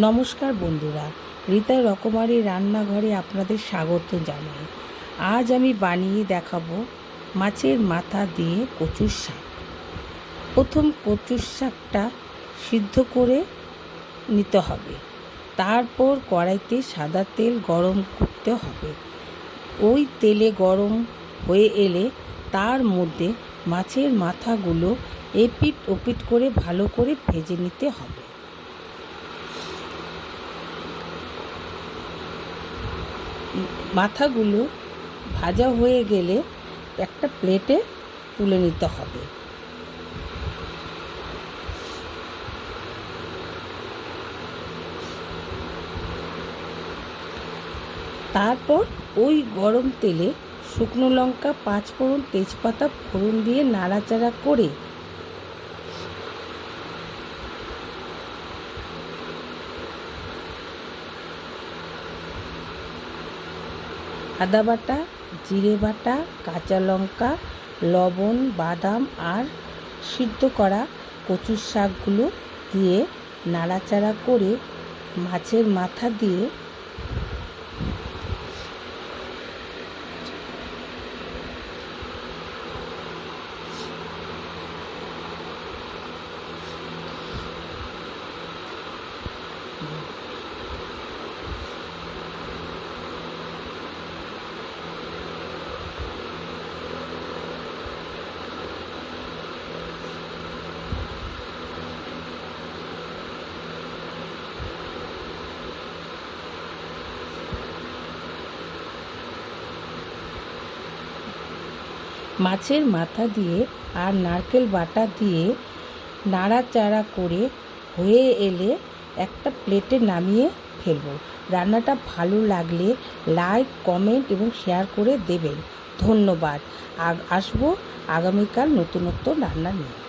নমস্কার বন্ধুরা, রীতা রকমারি রান্নাঘরে আপনাদের স্বাগত জানাই। আজ আমি বানিয়ে দেখাবো মাছের মাথা দিয়ে কচুর শাক। প্রথম কচুর শাকটা সিদ্ধ করে নিতে হবে। তারপর কড়াইতে সাদা তেল গরম করতে হবে। ওই তেলে গরম হয়ে এলে তার মধ্যে মাছের মাথাগুলো এপিট ওপিট করে ভালো করে ভেজে নিতে হবে। মাথাগুলো ভাজা হয়ে গেলে একটা প্লেটে তুলে নিতে হবে। তারপর ওই গরম তেলে শুকনো লঙ্কা পাঁচ ফোড়ন তেজপাতা, ফোড়ন দিয়ে নাড়াচাড়া করে আদা বাটা, জিরে বাটা, কাঁচা লঙ্কা, লবণ, বাদাম আর সিদ্ধ করা কচুর শাকগুলো দিয়ে নাড়াচাড়া করে মাছের মাথা দিয়ে মাছের মাথা দিয়ে আর নারকেল বাটা দিয়ে নাড়াচাড়া করে হয়ে এলে একটা প্লেটে নামিয়ে ফেলব। রান্নাটা ভালো লাগলে লাইক, কমেন্ট এবং শেয়ার করে দেবেন। ধন্যবাদ। আসব আগামীকাল নতুনত্ব রান্না নিয়ে।